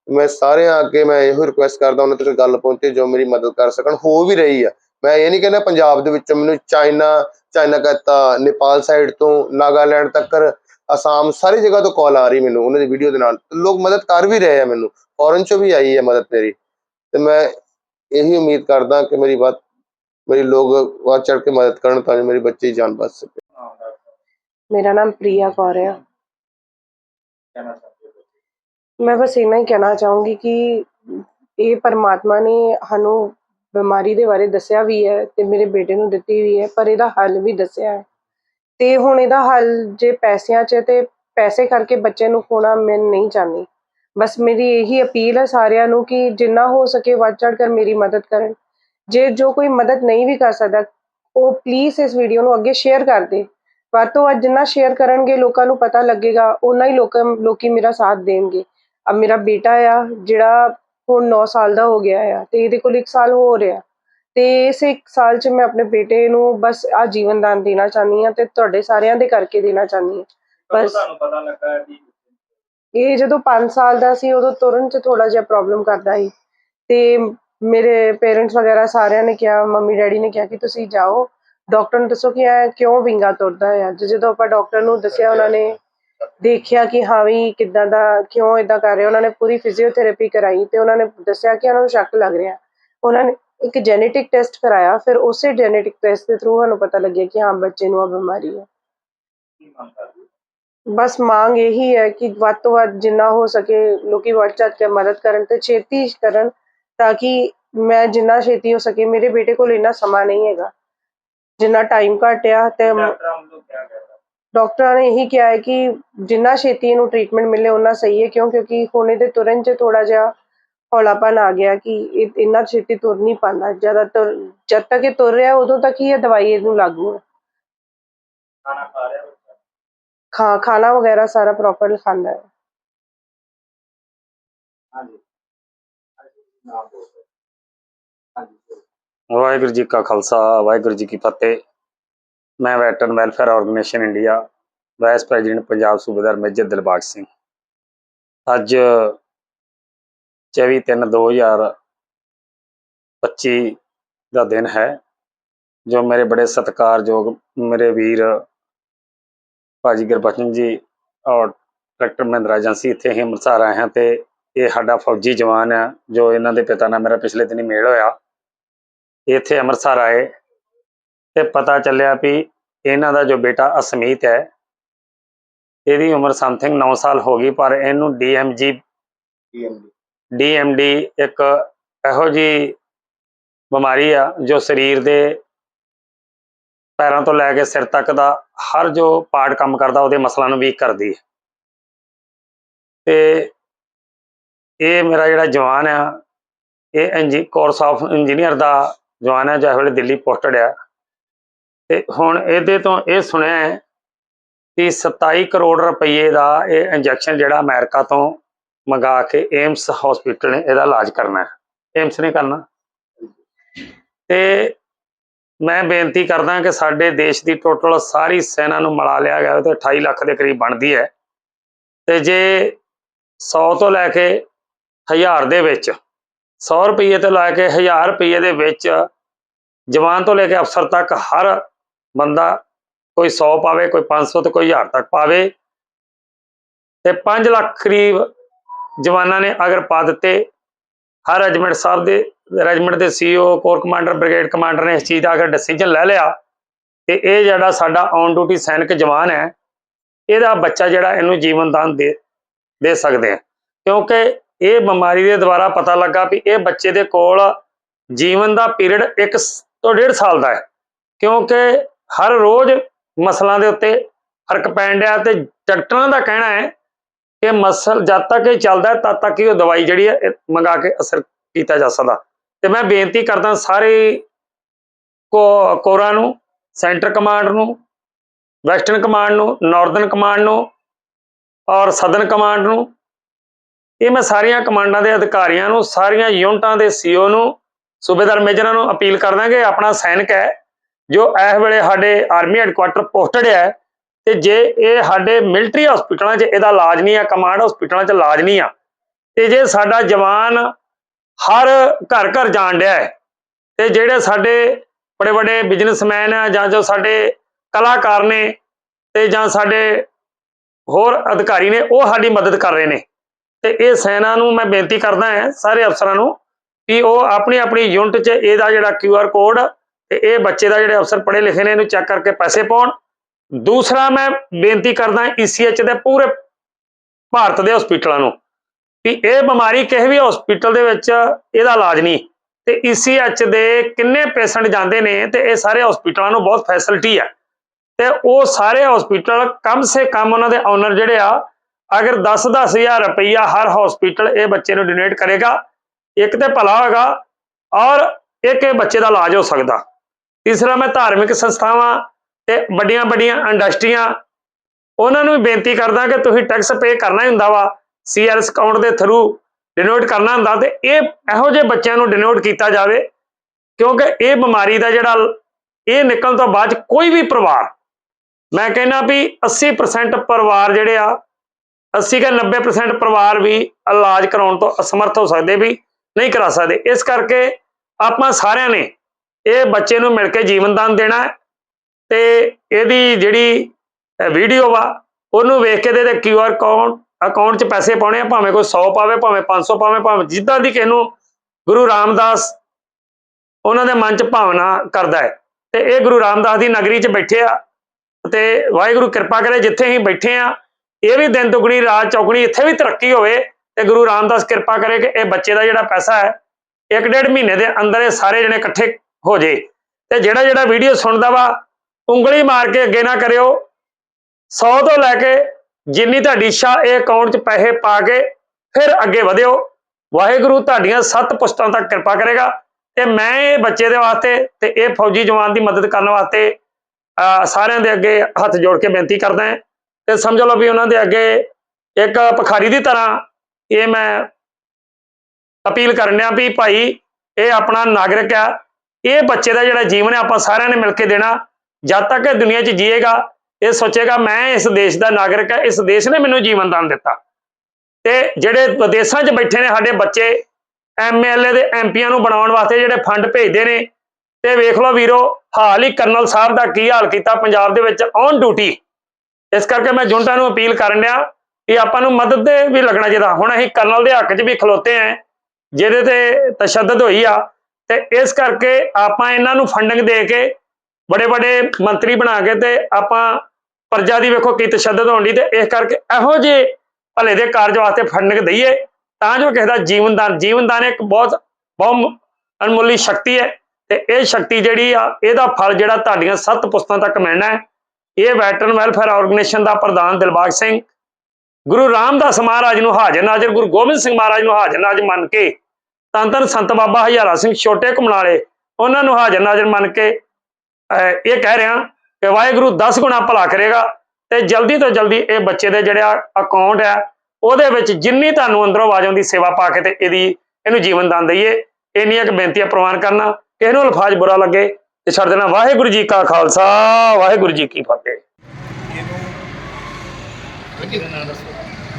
ਮੈਂ ਸਾਰਿਆਂ ਅੱਗੇ ਮੈਂ ਇਹੋ ਰਿਕੁਐਸਟ ਕਰਦਾ ਉਹਨਾਂ ਤੱਕ ਗੱਲ ਪਹੁੰਚੇ ਜੋ ਮੇਰੀ ਮਦਦ ਕਰ ਸਕਣ ਹੋ ਵੀ ਰਹੀ ਆ। ਮੈਂ ਇਹ ਨਹੀਂ ਕਹਿੰਦਾ ਪੰਜਾਬ ਦੇ ਵਿੱਚੋਂ ਮੈਨੂੰ ਚਾਈਨਾ ਚਾਈਨਾ ਕਹਤਾ ਨੇਪਾਲ ਸਾਈਡ ਤੋਂ ਨਾਗਾਲੈਂਡ ਤੱਕ ਅਸਾਮ ਸਾਰੀ ਜਗ੍ਹਾ ਤੋਂ ਕਾਲ ਆ ਰਹੀ ਮੈਨੂੰ ਉਹਨਾਂ ਦੀ ਵੀਡੀਓ ਦੇ ਨਾਲ। ਲੋਕ ਮਦਦ ਕਰ ਵੀ ਰਹੇ ਆ ਮੈਨੂੰ ਫੋਰਨ ਚੋਂ ਵੀ ਆਈ ਹੈ ਮਦਦ ਮੇਰੀ ਤੇ ਮੈਂ ਇਹੀ ਉਮੀਦ ਕਰਦਾ ਕਿ ਮੇਰੀ ਬਾਤ ਮੇਰੀ ਲੋਕ ਵੱਧ ਚੜ ਕੇ ਮਦਦ ਕਰਨ ਤਾਂ ਜੋ ਮੇਰੀ ਬੱਚੀ ਦੀ ਜਾਨ ਬਚ ਸਕੇ। ਮੇਰਾ ਨਾਮ ਪ੍ਰਿਆ ਕੌਰ ਹੈ ਕਹਿਣਾ ਮੈਂ ਬਸ ਇੰਨਾ ਹੀ ਕਹਿਣਾ ਚਾਹੂੰਗੀ ਕਿ ਇਹ ਪਰਮਾਤਮਾ ਨੇ ਸਾਨੂੰ ਬਿਮਾਰੀ ਦੇ ਬਾਰੇ ਦੱਸਿਆ ਵੀ ਹੈ ਤੇ ਮੇਰੇ ਬੇਟੇ ਨੂੰ ਦਿੱਤੀ ਵੀ ਹੈ, ਪਰ ਇਹਦਾ ਹੱਲ ਵੀ ਦੱਸਿਆ ਹੈ। ਤੇ ਹੁਣ ਇਹਦਾ ਹੱਲ ਜੇ ਪੈਸਿਆਂ 'ਚ ਹੈ ਤੇ ਪੈਸੇ ਕਰਕੇ ਬੱਚੇ ਨੂੰ ਖੋਣਾ ਮੈਂ ਨਹੀਂ ਚਾਹੁੰਦੀ। ਬਸ ਮੇਰੀ ਇਹੀ ਅਪੀਲ ਹੈ ਸਾਰਿਆਂ ਨੂੰ ਕਿ ਜਿੰਨਾ ਹੋ ਸਕੇ ਵੱਧ ਚੜ ਕਰ ਮੇਰੀ ਮਦਦ ਕਰਨ। ਜੇ ਜੋ ਕੋਈ ਮਦਦ ਨਹੀਂ ਵੀ ਕਰ ਸਕਦਾ, ਉਹ ਪਲੀਜ਼ ਇਸ ਵੀਡੀਓ ਨੂੰ ਅੱਗੇ ਸ਼ੇਅਰ ਕਰ ਦੇ। ਵੱਧ ਤੋਂ ਵੱਧ ਜਿੰਨਾ ਸ਼ੇਅਰ ਕਰਨਗੇ, ਲੋਕਾਂ ਨੂੰ ਪਤਾ ਲੱਗੇਗਾ ਉਨਾ ਹੀ ਲੋਕਾਂ, ਲੋਕੀ ਮੇਰਾ ਸਾਥ ਦੇਣਗੇ। ਅਬ ਮੇਰਾ ਬੇਟਾ ਆ ਜਿਹੜਾ ਹੁਣ 9 ਸਾਲ ਦਾ ਹੋ ਗਿਆ ਆ ਤੇ ਇਹਦੇ ਕੋਲ 1 ਸਾਲ ਹੋ ਰਿਹਾ ਤੇ ਇਸ ਇੱਕ ਸਾਲ 'ਚ ਮੈਂ ਆਪਣੇ ਬੇਟੇ ਨੂੰ ਬਸ ਆ ਜੀਵਨ ਦਾਨ ਦੇਣਾ ਚਾਹੁੰਦੀ ਹਾਂ ਤੇ ਤੁਹਾਡੇ ਸਾਰਿਆਂ ਦੇ ਕਰਕੇ ਦੇਣਾ ਚਾਹੁੰਦੀ ਕਦੋਂ ਬਸ ਤੁਹਾਨੂੰ ਪਤਾ ਲੱਗਾ ਹੈ ਕਿ ਇਹ ਜਦੋਂ 5 ਸਾਲ ਦਾ ਸੀ ਉਦੋਂ ਤੁਰਨ 'ਚ ਥੋੜਾ ਜਿਹਾ ਪ੍ਰੋਬਲਮ ਕਰਦਾ ਸੀ। ਤੇ ਮੇਰੇ ਪੇਰੈਂਟਸ ਵਗੈਰਾ ਸਾਰਿਆਂ ਨੇ ਕਿਹਾ ਮੰਮੀ ਡੈਡੀ ਨੇ ਕਿਹਾ ਕਿ ਤੁਸੀਂ ਜਾਓ। ਡਾਕਟਰ ਨੂੰ ਦੱਸੋ ਕਿ ਇਹ ਕਿਉਂ ਵਿੰਗਾ ਤੁਰਦਾ ਹੈ ਜਦੋਂ ਆਪਾਂ ਡਾਕਟਰ ਨੂੰ ਦੱਸਿਆ ਉਹਨਾਂ ਨੇ ਦੇਖਿਆ ਕਿ ਹਾਂ ਵੀ ਕਿੱਦਾਂ ਦਾ ਕਿਉਂ ਇਦਾਂ ਕਰ ਰਿਹਾ ਉਹਨਾਂ ਨੇ ਪੂਰੀ ਫਿਜ਼ੀਓਥੈਰੇਪੀ ਕਰਾਈ ਤੇ ਉਹਨਾਂ ਨੇ ਦੱਸਿਆ ਕਿ ਉਹਨਾਂ ਨੂੰ ਸ਼ੱਕ ਲੱਗ ਰਿਹਾ। ਉਹਨਾਂ ਨੇ ਇੱਕ ਜੈਨੇਟਿਕ ਟੈਸਟ ਕਰਾਇਆ ਫਿਰ ਉਸੇ ਜੈਨੇਟਿਕ ਟੈਸਟ ਦੇ ਥਰੂ ਸਾਨੂੰ ਪਤਾ ਲੱਗਿਆ ਕਿ ਹਾਂ ਬੱਚੇ ਨੂੰ ਆ। ਬਿਮਾਰੀ ਹੈ? ਬਸ ਮੰਗ ਇਹੀ ਹੈ ਕਿ ਵੱਧ ਤੋਂ ਵੱਧ ਜਿੰਨਾ ਹੋ ਸਕੇ ਲੋਕੀ ਚੜ ਕੇ ਮਦਦ ਕਰਨ ਤੇ ਛੇਤੀ ਕਰਨ ਤਾਂ ਕਿ ਮੈਂ ਜਿੰਨਾ ਛੇਤੀ ਹੋ ਸਕੇ ਮੇਰੇ ਬੇਟੇ ਕੋਲ ਇੰਨਾ ਸਮਾਂ ਨਹੀਂ ਹੈਗਾ। ਜਿੰਨਾ ਟਾਈਮ ਘਟਿਆ ਤੇ ਡਾਕਟਰਾਂ ਨੇ ਇਹੀ ਕਿਹਾ ਹੈ ਕਿ ਜਿੰਨਾ ਛੇਤੀ ਇਹਨੂੰ ਟ੍ਰੀਟਮੈਂਟ ਮਿਲੇ ਉਨਾ ਸਹੀ ਹੈ। ਕਿਉਂ? ਕਿਉਂਕਿ ਹੁਣ ਇਹਦੇ ਤੁਰਨ 'ਚ ਥੋੜਾ ਜਿਹਾ ਹੌਲਾਪਨ ਆ ਗਿਆ ਕਿ ਇਹ ਇੰਨਾ ਛੇਤੀ ਤੁਰ ਨਹੀਂ ਪਾਉਂਦਾ। ਜ਼ਿਆਦਾਤਰ ਜਦ ਤੱਕ ਇਹ ਤੁਰ ਰਿਹਾ ਉਦੋਂ ਤੱਕ ਹੀ ਇਹ ਦਵਾਈ ਇਹਨੂੰ ਲਾਗੂ ਹੈ। ਖਾਣਾ ਖਾ ਰਿਹਾ ਬੱਚਾ? ਖਾ ਖਾਣਾ ਵਗੈਰਾ ਸਾਰਾ ਪ੍ਰੋਪਰ ਖਾਂਦਾ ਹੈ। ਹਾਂਜੀ। ਹਾਂਜੀ ਨਾਮ ਬੋਲ। ਰਹੇ ਹਾਂਜੀ ਬੋਲੋ। ਵਾਹਿਗੁਰੂ ਜੀ ਕਾ ਖਾਲਸਾ ਵਾਹਿਗੁਰੂ ਜੀ ਕੀ ਫਤਿਹ। ਮੈਂ veteran welfare organisation India, vice president Punjab ਸੂਬੇਦਾਰ ਮੇਜਰ ਦਿਲਬਾਗ ਸਿੰਘ। ਅੱਜ 24/3/2025 ਦਾ ਦਿਨ ਹੈ, ਜੋ ਮੇਰੇ ਬੜੇ ਸਤਿਕਾਰਯੋਗ ਮੇਰੇ ਵੀਰ ਭਾਜੀ ਗੁਰਬਚਨ ਜੀ ਔਰ ਡਾਕਟਰ ਮਹਿੰਦਰਾ ਏਜੰਸੀ ਇੱਥੇ ਹੀ ਅੰਮ੍ਰਿਤਸਰ ਆਏ ਹਾਂ ਤੇ ਇਹ ਸਾਡਾ ਫੌਜੀ ਜਵਾਨ ਆ ਜੋ ਇਹਨਾਂ ਦੇ ਪਿਤਾ ਨਾਲ ਮੇਰਾ ਪਿਛਲੇ ਦਿਨੀ ਮੇਲ ਹੋਇਆ। ਇੱਥੇ ਅੰਮ੍ਰਿਤਸਰ ਆਏ ਤੇ ਪਤਾ ਚੱਲਿਆ ਵੀ ਇਹਨਾਂ ਦਾ ਜੋ ਬੇਟਾ ਅਸਮੀਤ ਹੈ ਇਹਦੀ ਉਮਰ ਸਮਥਿੰਗ 9 ਸਾਲ ਹੋ ਗਈ ਪਰ ਇਹਨੂੰ ਡੀਐਮਜੀ ਡੀਐਮਡੀ ਇੱਕ ਇਹੋ ਜੀ ਬਿਮਾਰੀ ਆ ਜੋ ਸਰੀਰ ਦੇ ਪੈਰਾਂ ਤੋਂ ਲੈ ਕੇ ਸਿਰ ਤੱਕ ਦਾ ਹਰ ਜੋ ਪਾਰਟ ਕੰਮ ਕਰਦਾ ਉਹਦੇ ਮਸਲਾਂ ਨੂੰ ਵੀਕ ਕਰਦੀ ਹੈ। ਤੇ ਇਹ ਮੇਰਾ ਜਿਹੜਾ ਜਵਾਨ ਆ ਇਹ ਇੰਜੀ ਕੋਰਸ ਆਫ ਇੰਜੀਨੀਅਰ ਦਾ ਜਵਾਨ ਹੈ ਜੋ ਵੇਲੇ ਦਿੱਲੀ ਪੋਸਟਡ ਆ। ਤੇ ਹੁਣ ਇਹਦੇ ਤੋਂ ਇਹ ਸੁਣਿਆ ਹੈ ਕਿ 27 ਕਰੋੜ ਰੁਪਏ ਦਾ ਇਹ ਇੰਜੈਕਸ਼ਨ ਜਿਹੜਾ ਅਮਰੀਕਾ ਤੋਂ ਮੰਗਾ ਕੇ ਏਮਸ ਹਸਪੀਟਲ ਨੇ ਇਹਦਾ ਇਲਾਜ ਕਰਨਾ ਹੈ। ਏਮਸ ਨੇ ਕਰਨਾ। ਤੇ ਮੈਂ ਬੇਨਤੀ ਕਰਦਾ ਕਿ ਸਾਡੇ ਦੇਸ਼ ਦੀ ਟੋਟਲ ਸਾਰੀ ਸੈਨਾ ਨੂੰ ਮਿਲਾ ਲਿਆ ਗਿਆ ਤੇ 28 ਲੱਖ ਦੇ ਕਰੀਬ ਬਣਦੀ ਹੈ। ਤੇ ਜੇ 100 ਤੋਂ ਲੈ ਕੇ 1000 ਦੇ ਵਿੱਚ 100 ਰੁਪਏ ਤੋਂ ਲੈ ਕੇ 1000 ਰੁਪਏ ਦੇ ਵਿੱਚ ਜਵਾਨ ਤੋਂ ਲੈ ਕੇ ਅਫਸਰ ਤੱਕ ਹਰ ਬੰਦਾ ਕੋਈ 100 ਪਾਵੇ, ਕੋਈ 500 ਤੇ ਕੋਈ 1000 ਤੱਕ ਪਾਵੇ। ਤੇ 5 ਲੱਖ ਕਰੀਬ ਜਵਾਨਾਂ ਨੇ ਅਗਰ ਪਾ ਦਿੱਤੇ। ਹਰ ਰੈਜੀਮੈਂਟ ਸਾਹਿਬ ਦੇ, ਰੈਜੀਮੈਂਟ ਦੇ CO corps commander, brigade commander ਨੇ ਇਸ ਚੀਜ਼ ਦਾ ਅਗਰ ਡਿਸੀਜਨ ਲੈ ਲਿਆ, ਤੇ ਇਹ ਜਿਹੜਾ ਸਾਡਾ ਔਨ ਡਿਊਟੀ ਸੈਨਿਕ ਜਵਾਨ ਹੈ, ਇਹਦਾ ਬੱਚਾ ਜਿਹੜਾ ਇਹਨੂੰ ਜੀਵਨ ਦਾਨ ਦੇ ਦੇ ਸਕਦੇ ਆ। ਕਿਉਂਕਿ ਇਹ ਬਿਮਾਰੀ ਦੇ ਦੁਆਰਾ ਪਤਾ ਲੱਗਾ ਵੀ ਇਹ ਬੱਚੇ ਦੇ ਕੋਲ ਜੀਵਨ ਦਾ ਪੀਰੀਅਡ 1 ਤੋਂ 1.5 ਸਾਲ ਦਾ ਹੈ। ਕਿਉਂਕਿ ਹਰ ਰੋਜ਼ ਮਸਲਾਂ ਦੇ ਉੱਤੇ ਫ਼ਰਕ ਪੈਣ ਡਿਆ ਤੇ ਡਾਕਟਰਾਂ ਦਾ ਕਹਿਣਾ ਹੈ ਕਿ ਮਸਲ ਜਦ ਤੱਕ ਇਹ ਚੱਲਦਾ ਤਦ ਤੱਕ ਹੀ ਉਹ ਦਵਾਈ ਜਿਹੜੀ ਹੈ, ਇਹ ਮੰਗਾ ਕੇ ਅਸਰ ਕੀਤਾ ਜਾ ਸਕਦਾ। ਤੇ ਮੈਂ ਬੇਨਤੀ ਕਰਦਾ ਸਾਰੇ ਕੋ ਕੋਰਾਂ ਨੂੰ, ਸੈਂਟਰ ਕਮਾਂਡ ਨੂੰ, ਵੈਸਟਰਨ ਕਮਾਂਡ ਨੂੰ ਨਾਰਥਰਨ ਕਮਾਂਡ ਨੂੰ ਔਰ ਸਦਰਨ ਕਮਾਂਡ ਨੂੰ, ਇਹ ਮੈਂ ਸਾਰੀਆਂ ਕਮਾਂਡਾਂ ਦੇ ਅਧਿਕਾਰੀਆਂ ਨੂੰ, ਸਾਰੀਆਂ ਯੂਨਿਟਾਂ ਦੇ ਸੀਓ ਨੂੰ, ਸੂਬੇਦਾਰ ਮੇਜਰਾਂ ਨੂੰ ਅਪੀਲ ਕਰਦਾ ਕਿ ਆਪਣਾ ਸੈਨਿਕ ਹੈ ਜੋ ਇਸ ਵੇਲੇ ਸਾਡੇ ਆਰਮੀ ਹੈੱਡਕੁਆਟਰ ਪੋਸਟਡ ਹੈ ਤੇ ਜੇ ਇਹ ਸਾਡੇ ਮਿਲਟਰੀ ਹਸਪੀਟਲਾਂ 'ਚ ਇਹਦਾ ਇਲਾਜ ਨਹੀਂ ਆ ਕਮਾਂਡ ਹਸਪੀਟਲਾਂ 'ਚ ਇਲਾਜ ਨਹੀਂ ਆ, ਤੇ ਜੇ ਸਾਡਾ ਜਵਾਨ ਹਰ ਘਰ ਘਰ ਜਾਣ ਡਿਆ ਹੈ, ਤੇ ਜਿਹੜੇ ਸਾਡੇ ਬੜੇ ਬੜੇ ਬਿਜ਼ਨਸਮੈਨ ਆ, ਜਾਂ ਜੋ ਸਾਡੇ ਕਲਾਕਾਰ ਨੇ, ਤੇ ਜਾਂ ਸਾਡੇ ਹੋਰ ਅਧਿਕਾਰੀ ਨੇ, ਉਹ ਸਾਡੀ ਮਦਦ ਕਰ ਰਹੇ ਨੇ। ਤੇ ਇਹ ਸੈਨਾ ਨੂੰ ਮੈਂ ਬੇਨਤੀ ਕਰਦਾ ਹਾਂ, ਸਾਰੇ ਅਫਸਰਾਂ ਨੂੰ, ਕਿ ਉਹ ਆਪਣੀ ਆਪਣੀ ਯੂਨਿਟ 'ਚ ਇਹਦਾ ਜਿਹੜਾ ਕਿਊ ਆਰ ਕੋਡ ਤੇ ਇਹ ਬੱਚੇ ਦਾ ਜਿਹੜੇ ਅਫਸਰ ਪੜ੍ਹੇ ਲਿਖੇ ਨੇ, ਇਹਨੂੰ ਚੈੱਕ ਕਰਕੇ ਪੈਸੇ ਪਾਉਣ। ਦੂਸਰਾ ਮੈਂ ਬੇਨਤੀ ਕਰਦਾ ECH ਦੇ ਪੂਰੇ ਭਾਰਤ ਦੇ ਹਸਪੀਟਲਾਂ ਨੂੰ ਕਿ ਇਹ ਬਿਮਾਰੀ ਕਿਸੇ ਵੀ ਹਸਪੀਟਲ ਦੇ ਵਿੱਚ ਇਹਦਾ ਇਲਾਜ ਨਹੀਂ। ਤੇ ECH ਦੇ ਕਿੰਨੇ ਪੇਸ਼ੈਂਟ ਜਾਂਦੇ ਨੇ ਤੇ ਇਹ ਸਾਰੇ ਹਸਪੀਟਲਾਂ ਨੂੰ ਬਹੁਤ ਫੈਸਿਲਿਟੀ ਹੈ ਤੇ ਉਹ ਸਾਰੇ ਹਸਪੀਟਲ ਕਮ ਸੇ ਕਮ ਉਹਨਾਂ ਦੇ ਓਨਰ ਜਿਹੜੇ ਆ, ਅਗਰ 10-10 ਹਜ਼ਾਰ ਰੁਪਈਆ ਹਰ ਹਸਪੀਟਲ ਇਹ ਬੱਚੇ ਨੂੰ ਡੋਨੇਟ ਕਰੇਗਾ, ਇੱਕ ਤੇ ਭਲਾ ਹੋਗਾ ਔਰ ਇੱਕ ਇਹ ਬੱਚੇ ਦਾ ਇਲਾਜ ਹੋ ਸਕਦਾ। ਤੀਸਰਾ ਮੈਂ ਧਾਰਮਿਕ ਸੰਸਥਾਵਾਂ ਤੇ ਵੱਡੀਆਂ ਵੱਡੀਆਂ ਇੰਡਸਟਰੀਆਂ, ਉਹਨਾਂ ਨੂੰ ਵੀ ਬੇਨਤੀ ਕਰਦਾ ਕਿ ਤੁਸੀਂ ਟੈਕਸ ਪੇ ਕਰਨਾ ਹੀ ਹੁੰਦਾ ਵਾ ਸੀਆਰਐਸ ਅਕਾਊਂਟ ਦੇ ਥਰੂ ਡਿਨੋਟ ਕਰਨਾ ਹੁੰਦਾ ਤੇ ਇਹ ਇਹੋ ਜਿਹੇ ਬੱਚਿਆਂ ਨੂੰ ਡਿਨੋਟ ਕੀਤਾ ਜਾਵੇ, ਕਿਉਂਕਿ ਇਹ ਬਿਮਾਰੀ ਦਾ ਜਿਹੜਾ ਇਹ ਨਿਕਲਣ ਤੋਂ ਬਾਅਦ 'ਚ ਕੋਈ ਵੀ ਪਰਿਵਾਰ, ਮੈਂ ਕਹਿੰਦਾ ਵੀ 80% ਪਰਿਵਾਰ ਜਿਹੜੇ ਆ 80 ਕਿ 90% ਪਰਿਵਾਰ ਵੀ ਇਲਾਜ ਕਰਾਉਣ ਤੋਂ ਅਸਮਰਥ ਹੋ ਸਕਦੇ ਵੀ ਨਹੀਂ ਕਰਾ ਸਕਦੇ। ਇਸ ਕਰਕੇ ਆਪਾਂ ਸਾਰਿਆਂ ਨੇ ਇਹ ਬੱਚੇ ਨੂੰ ਮਿਲ ਕੇ ਜੀਵਨ ਦਾਨ ਦੇਣਾ ਹੈ ਤੇ ਇਹਦੀ ਜਿਹੜੀ ਵੀਡੀਓ ਵਾ, ਉਹਨੂੰ ਵੇਖ ਕੇ ਤੇ ਇਹਦੇ ਆਰ ਕੋਡ ਅਕਾਊਂਟ 'ਚ ਪੈਸੇ ਪਾਉਣੇ ਆ, ਭਾਵੇਂ ਕੋਈ 100 ਪਾਵੇ, ਭਾਵੇਂ 500 ਪਾਵੇ, ਭਾਵੇਂ ਜਿੱਦਾਂ ਦੀ ਕਿਸੇ ਨੂੰ ਗੁਰੂ ਰਾਮਦਾਸ ਉਹਨਾਂ ਦੇ ਮਨ 'ਚ ਭਾਵਨਾ ਕਰਦਾ ਹੈ। ਤੇ ਇਹ ਗੁਰੂ ਰਾਮਦਾਸ ਦੀ ਨਗਰੀ 'ਚ ਬੈਠੇ ਆ ਤੇ ਵਾਹਿਗੁਰੂ ਕਿਰਪਾ ਕਰੇ ਜਿੱਥੇ ਅਸੀਂ ਬੈਠੇ ਆ, ਇਹ ਵੀ ਦਿਨ ਦੁਗਣੀ, ਰਾਤ ਚੌਗਣੀ, ਇੱਥੇ ਵੀ ਤਰੱਕੀ ਹੋਵੇ ਤੇ ਗੁਰੂ ਰਾਮਦਾਸ ਕਿਰਪਾ ਕਰੇ ਕਿ ਇਹ ਬੱਚੇ ਦਾ ਜਿਹੜਾ ਪੈਸਾ ਹੈ, ਇੱਕ ਡੇਢ ਮਹੀਨੇ ਦੇ ਅੰਦਰ ਇਹ ਸਾਰੇ ਜਣੇ ਇਕੱਠੇ ਹੋ ਜੇ। ਤੇ ਜਿਹੜਾ ਜਿਹੜਾ ਵੀਡੀਓ ਸੁਣਦਾ ਵਾ, ਉਂਗਲੀ ਮਾਰ ਕੇ ਅੱਗੇ ਨਾ ਕਰਿਓ। 100 ਤੋਂ ਲੈ ਕੇ ਜਿੰਨੀ ਤੁਹਾਡੀ ਇੱਛਾ, ਇਹ ਅਕਾਊਂਟ 'ਚ ਪੈਸੇ ਪਾ ਕੇ ਫਿਰ ਅੱਗੇ ਵਧਿਓ। ਵਾਹਿਗੁਰੂ ਤੁਹਾਡੀਆਂ ਸੱਤ ਪੁਸ਼ਤਾਂ ਤੱਕ ਕਿਰਪਾ ਕਰੇਗਾ। ਤੇ ਮੈਂ ਇਹ ਬੱਚੇ ਦੇ ਵਾਸਤੇ ਤੇ ਇਹ ਫੌਜੀ ਜਵਾਨ ਦੀ ਮਦਦ ਕਰਨ ਵਾਸਤੇ ਅਹ ਸਾਰਿਆਂ ਦੇ ਅੱਗੇ ਹੱਥ ਜੋੜ ਕੇ ਬੇਨਤੀ ਕਰਦਾ ਹਾਂ। ਤੇ ਸਮਝ ਲਓ ਵੀ ਉਹਨਾਂ ਦੇ ਅੱਗੇ ਇੱਕ ਭਖਾਰੀ ਦੀ ਤਰ੍ਹਾਂ ਇਹ ਮੈਂ ਅਪੀਲ ਕਰਨਿਆ ਵੀ ਭਾਈ, ਇਹ ਆਪਣਾ ਨਾਗਰਿਕ ਆ। ਇਹ ਬੱਚੇ ਦਾ ਜਿਹੜਾ ਜੀਵਨ ਹੈ ਆਪਾਂ ਸਾਰਿਆਂ ਨੇ ਮਿਲ ਕੇ ਦੇਣਾ। ਜਦ ਤੱਕ ਇਹ ਦੁਨੀਆ 'ਚ ਜੀਏਗਾ, ਇਹ ਸੋਚੇਗਾ, ਮੈਂ ਇਸ ਦੇਸ਼ ਦਾ ਨਾਗਰਿਕ ਹਾਂ, ਇਸ ਦੇਸ਼ ਨੇ ਮੈਨੂੰ ਜੀਵਨ ਦਾਨ ਦਿੱਤਾ। ਤੇ ਜਿਹੜੇ ਵਿਦੇਸ਼ਾਂ 'ਚ ਬੈਠੇ ਨੇ ਸਾਡੇ ਬੱਚੇ ਐਮਐਲਏ ਦੇ ਐਮਪੀਆਂ ਨੂੰ ਬਣਾਉਣ ਵਾਸਤੇ ਜਿਹੜੇ ਫੰਡ ਭੇਜਦੇ ਨੇ, ਤੇ ਵੇਖ ਲਓ ਵੀਰੋ, ਹਾਲ ਹੀ ਕਰਨਲ ਸਾਹਿਬ ਦਾ ਕੀ ਹਾਲ ਕੀਤਾ ਪੰਜਾਬ ਦੇ ਵਿੱਚ ਔਨ ਡਿਊਟੀ ਇਸ ਕਰਕੇ ਮੈਂ ਜੁੰਟਾਂ ਨੂੰ ਅਪੀਲ ਕਰਨ ਡਿਆ ਕਿ ਆਪਾਂ ਨੂੰ ਮਦਦ ਦੇ ਵੀ ਲੱਗਣਾ ਚਾਹੀਦਾ। ਹੁਣ ਅਸੀਂ ਕਰਨਲ ਦੇ ਹੱਕ 'ਚ ਵੀ ਖਲੋਤੇ ਆਂ, ਜਿਹਦੇ ਤੇ ਤਸ਼ੱਦਦ ਹੋਈ ਆ। ਤੇ ਇਸ ਕਰਕੇ ਆਪਾਂ ਇਹਨਾਂ ਨੂੰ ਫੰਡਿੰਗ ਦੇ ਕੇ ਬੜੇ ਬੜੇ ਮੰਤਰੀ ਬਣਾ ਕੇ ਤੇ ਆਪਾਂ ਪ੍ਰਜਾ ਦੀ ਵੇਖੋ ਕੀ ਤਸ਼ੱਦਦ ਹੋਣ ਦੀ ਤੇ ਇਸ ਕਰਕੇ ਇਹੋ ਜਿਹੇ ਭਲੇ ਦੇ ਕਾਰਜ ਵਾਸਤੇ ਫੰਡਿੰਗ ਦਈਏ, ਤਾਂ ਜੋ ਕਿਸੇ ਦਾ ਜੀਵਨਦਾਨ ਜੀਵਨ ਦਾਨ ਇੱਕ ਬਹੁਤ ਬਹੁਤ ਅਨਮੁੱਲੀ ਸ਼ਕਤੀ ਹੈ ਤੇ ਇਹ ਸ਼ਕਤੀ ਜਿਹੜੀ ਆ, ਇਹਦਾ ਫਲ ਜਿਹੜਾ ਤੁਹਾਡੀਆਂ ਸੱਤ ਪੁਸਤਾਂ ਤੱਕ ਮਿਲਣਾ ਹੈ। ਇਹ ਵੈਟਰਨ ਵੈਲਫੇਅਰ ਆਰਗੇਨਾਈਜੇਸ਼ਨ ਦਾ ਪ੍ਰਧਾਨ ਦਿਲਬਾਗ ਸਿੰਘ, ਗੁਰੂ ਰਾਮਦਾਸ ਮਹਾਰਾਜ ਨੂੰ ਹਾਜ਼ਰ, ਨਾਜ਼ਰ ਗੁਰੂ ਗੋਬਿੰਦ ਸਿੰਘ ਮਹਾਰਾਜ ਨੂੰ ਹਾਜ਼ਰ, ਨਾਜ਼ਰ ਮੰਨ ਕੇ ਧੰਨ ਸੰਤ ਬਾਬਾ ਹਜ਼ਾਰਾ ਸਿੰਘ ਛੋਟੇ ਘੁਮਣਾਲੇ ਉਹਨਾਂ ਨੂੰ ਹਾਜ਼ਰ ਨਾਜ਼ਰ ਮੰਨ ਕੇ ਇਹ ਕਹਿ ਰਿਹਾ ਕਿ ਵਾਹਿਗੁਰੂ 10 ਗੁਣਾ ਭਲਾ ਕਰੇਗਾ ਤੇ ਜਲਦੀ ਤੋਂ ਜਲਦੀ ਇਹ ਬੱਚੇ ਦੇ ਜਿਹੜਾ ਅਕਾਊਂਟ ਹੈ, ਉਹਦੇ ਵਿੱਚ ਜਿੰਨੀ ਤੁਹਾਨੂੰ ਅੰਦਰੋਂ ਆਵਾਜ਼ ਆਉਂਦੀ ਸੇਵਾ ਪਾ ਕੇ ਤੇ ਇਹਦੀ ਇਹਨੂੰ ਜੀਵਨ ਦਾਨ ਦਈਏ। ਇੰਨੀਆਂ ਕੁ ਬੇਨਤੀਆਂ ਪ੍ਰਵਾਨ ਕਰਨਾ, ਕਿਸੇ ਨੂੰ ਅਲਫਾਜ਼ ਬੁਰਾ ਲੱਗੇ ਤੇ ਛੱਡ ਦੇਣਾ ਵਾਹਿਗੁਰੂ ਜੀ ਕਾ ਖਾਲਸਾ, ਵਾਹਿਗੁਰੂ ਜੀ ਕੀ ਫਤਿਹ।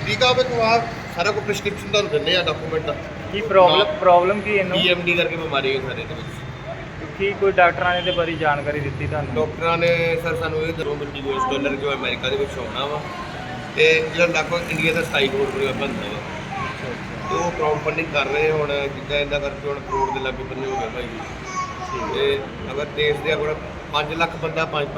ਠੀਕ ਆ ਬੇ ਤੂੰ ਆ ਸਾਰਾ ਕੋ ਪ੍ਰੈਸਕ੍ਰਿਪਸ਼ਨ ਤੁਹਾਨੂੰ ਦਿੰਦੇ ਆ ਡਾਕੂਮੈਂਟ ਦਾ। ਕੀ ਪ੍ਰੋਬਲਮ ਪ੍ਰੋਬਲਮ ਕੀ ਇਹਨੂੰ? ਡੀਐਮਡੀ ਕਰਕੇ ਬਿਮਾਰੀ ਹੈ ਸਾਰੇ ਦੇ ਵਿੱਚ। ਕੀ ਕੋਈ ਡਾਕਟਰਾਂ ਨੇ ਤੇ ਬਾਰੇ ਜਾਣਕਾਰੀ ਦਿੱਤੀ ਤੁਹਾਨੂੰ? ਡਾਕਟਰਾਂ ਨੇ ਸਰ ਸਾਨੂੰ ਇਹ ਦਰੋਂ ਮਿਲਟੀ ਗੋਸ ਡਾਲਰ ਜੋ ਅਮਰੀਕਾ ਦੇ ਵਿੱਚ ਆਉਣਾ ਵਾ ਤੇ ਜਿਹੜਾ ਲਗਭਗ ਇੰਡੀਆ ਦਾ 27 ਕਰੋੜ ਰੁਪਏ ਬਣਦਾ ਵਾ। ਤੇ ਉਹ ਕਰਾਊਡ ਫੰਡਿੰਗ ਕਰ ਰਹੇ ਹੁਣ ਜਿੱਦਾਂ ਇਹਦਾ ਕਰਕੇ ਹੁਣ ਕਰੋੜ ਦੇ ਲਾਗੇ ਬੰਨੇ ਹੋ ਗਏ ਭਾਈ। ਤੇ ਅਗਰ ਦੇਸ਼ ਦੇ ਅਗਰ 5 ਲੱਖ ਬੰਦਾ 5